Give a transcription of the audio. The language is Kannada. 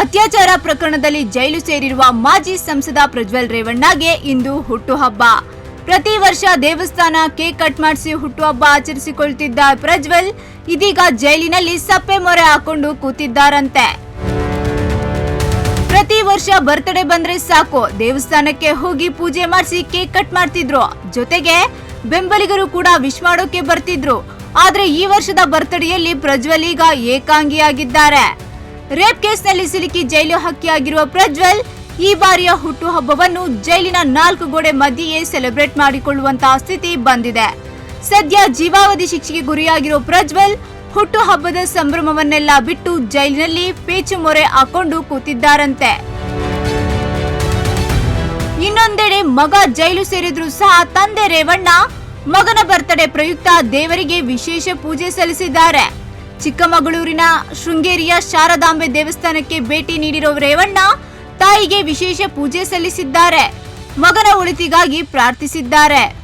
ಅತ್ಯಾಚಾರ ಪ್ರಕರಣದಲ್ಲಿ ಜೈಲು ಸೇರಿರುವ ಮಾಜಿ ಸಂಸದ ಪ್ರಜ್ವಲ್ ರೇವಣ್ಣಗೆ ಇಂದು ಹುಟ್ಟುಹಬ್ಬ. ಪ್ರತಿ ವರ್ಷ ದೇವಸ್ಥಾನ ಕೇಕ್ ಕಟ್ ಮಾಡಿಸಿ ಹುಟ್ಟುಹಬ್ಬ ಆಚರಿಸಿಕೊಳ್ತಿದ್ದ ಪ್ರಜ್ವಲ್ ಇದೀಗ ಜೈಲಿನಲ್ಲಿ ಸಪ್ಪೆ ಮೊರೆ ಹಾಕೊಂಡು ಕೂತಿದ್ದಾರಂತೆ. ಪ್ರತಿ ವರ್ಷ ಬರ್ತ್ಡೇ ಬಂದ್ರೆ ಸಾಕು, ದೇವಸ್ಥಾನಕ್ಕೆ ಹೋಗಿ ಪೂಜೆ ಮಾಡಿಸಿ ಕೇಕ್ ಕಟ್ ಮಾಡ್ತಿದ್ರು. ಜೊತೆಗೆ ಬೆಂಬಲಿಗರು ಕೂಡ ವಿಶ್ ಮಾಡೋಕೆ ಬರ್ತಿದ್ರು. ಆದ್ರೆ ಈ ವರ್ಷದ ಬರ್ತ್ಡೇಯಲ್ಲಿ ಪ್ರಜ್ವಲ್ ಈಗ ಏಕಾಂಗಿಯಾಗಿದ್ದಾರೆ. ರೇಪ್ ಕೇಸ್ನಲ್ಲಿ ಸಿಲುಕಿ ಜೈಲು ಹಕ್ಕಿಯಾಗಿರುವ ಪ್ರಜ್ವಲ್, ಈ ಬಾರಿಯ ಹುಟ್ಟುಹಬ್ಬವನ್ನು ಜೈಲಿನ ನಾಲ್ಕು ಗೋಡೆ ಮಧ್ಯೆಯೇ ಸೆಲೆಬ್ರೇಟ್ ಮಾಡಿಕೊಳ್ಳುವಂತಹ ಸ್ಥಿತಿ ಬಂದಿದೆ. ಸದ್ಯ ಜೀವಾವಧಿ ಶಿಕ್ಷೆಗೆ ಗುರಿಯಾಗಿರೋ ಪ್ರಜ್ವಲ್ ಹುಟ್ಟು ಹಬ್ಬದ ಸಂಭ್ರಮವನ್ನೆಲ್ಲ ಬಿಟ್ಟು ಜೈಲಿನಲ್ಲಿ ಪೇಚು ಮೊರೆ ಹಾಕೊಂಡು ಕೂತಿದ್ದಾರಂತೆ. ಇನ್ನೊಂದೆಡೆ ಮಗ ಜೈಲು ಸೇರಿದ್ರು ಸಹ ತಂದೆ ರೇವಣ್ಣ, ಮಗನ ಬರ್ತಡೆ ಪ್ರಯುಕ್ತ ದೇವರಿಗೆ ವಿಶೇಷ ಪೂಜೆ ಸಲ್ಲಿಸಿದ್ದಾರೆ. ಚಿಕ್ಕಮಗಳೂರಿನ ಶೃಂಗೇರಿಯ ಶಾರದಾಂಬೆ ದೇವಸ್ಥಾನಕ್ಕೆ ಭೇಟಿ ನೀಡಿರುವ ರೇವಣ್ಣ ತಾಯಿಗೆ ವಿಶೇಷ ಪೂಜೆ ಸಲ್ಲಿಸಿದ್ದಾರೆ. ಮಗನ ಒಳಿತಿಗಾಗಿ ಪ್ರಾರ್ಥಿಸಿದ್ದಾರೆ.